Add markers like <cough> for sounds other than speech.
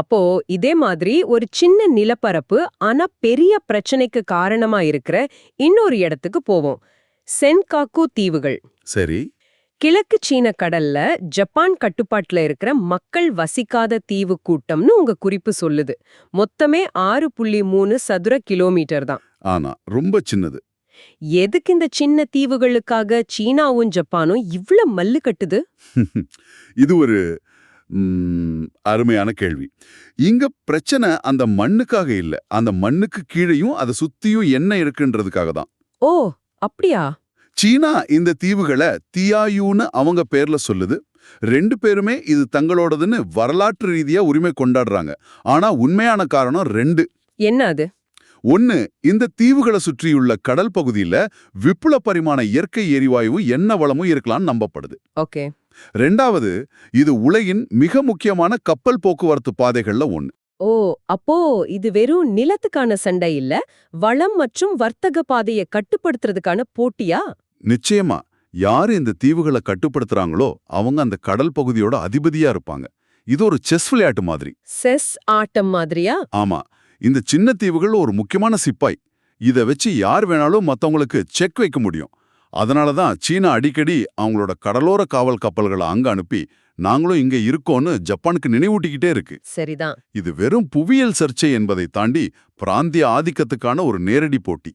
அப்போ இதே மாதிரி ஒரு சின்ன நிலப்பரப்பு ஆனா பெரிய பிரச்சனைக்கு காரணமா இருக்கிற இன்னொரு இடத்துக்கு போவோம். சென்காக்கு தீவுகள். சரி. கிழக்கு சீன கடல்ல ஜப்பான் கட்டுப்பாட்டுல இருக்கிற மக்கள் வசிக்காத தீவு கூட்டம்னு உங்க குறிப்பு சொல்லுது. மொத்தமே ஆறு புள்ளி மூணு சதுர கிலோமீட்டர் தான். ஆனா ரொம்ப சின்னது. எதுக்கு இந்த சின்ன தீவுகளுக்காக சீனாவும் ஜப்பானும் இவ்ளோ மல்லு கட்டுது? <laughs> இது ஒரு அருமையான கேள்வி. இங்க பிரச்சனை அந்த மண்ணுக்காக இல்ல. அந்த மண்ணுக்கு கீழேயும் அதை சுத்தியும் என்ன இருக்குன்றதுக்காக தான். ஓ அப்படியா? சீனா இந்த தீவுகளை தியாயூன்னு அவங்க பேர்ல சொல்லுது. ரெண்டு பேருமே இது தங்களோடதுன்னு வரலாற்று ரீதியா உரிமை கொண்டாடுறாங்க. ஆனா உண்மையான காரணம் ரெண்டு. என்ன அது? ஒன்னு இந்த தீவுகளை சுற்றியுள்ள கடல் பகுதியில விப்புல பரிமாண இயற்கை எரிவாயுவும் எண்ணெய் வளமும் இருக்கலாம்னு நம்பப்படுது. ஓகே. ரெண்டாவது இது உலகின் மிக முக்கியமான கப்பல் போக்குவரத்து பாதைகள்ல ஒன்னு ஓ அப்போ இது வெறும் நிலத்துக்கான சண்டை இல்ல வளம் மற்றும் வர்த்தக பாதையை கட்டுப்படுத்துறதுக்கான போட்டியா? நிச்சயமா யாரு இந்த தீவுகளை கட்டுப்படுத்துறாங்களோ அவங்க அந்த கடல் பகுதியோட அதிபதியா இருப்பாங்க. இது ஒரு செஸ் விளையாட்டு மாதிரி. செஸ் ஆட்டம் மாதிரியா? ஆமா இந்த சின்ன தீவுகள் ஒரு முக்கியமான சிப்பாய். இத வச்சு யார் வேணாலும் மத்தவங்களுக்கு செக் வைக்க முடியும். அதனால தான் சீனா அடிக்கடி அவங்களோட கடலோர காவல் கப்பல்களை அங்க அனுப்பி நாங்களும் இங்க இருக்கோம்னு ஜப்பானுக்கு நினைவூட்டிக்கிட்டே இருக்கு. சரிதான். இது வெறும் புவியியல் சர்ச்சை என்பதை தாண்டி பிராந்திய ஆதிக்கத்துக்கான ஒரு நேரடி போட்டி.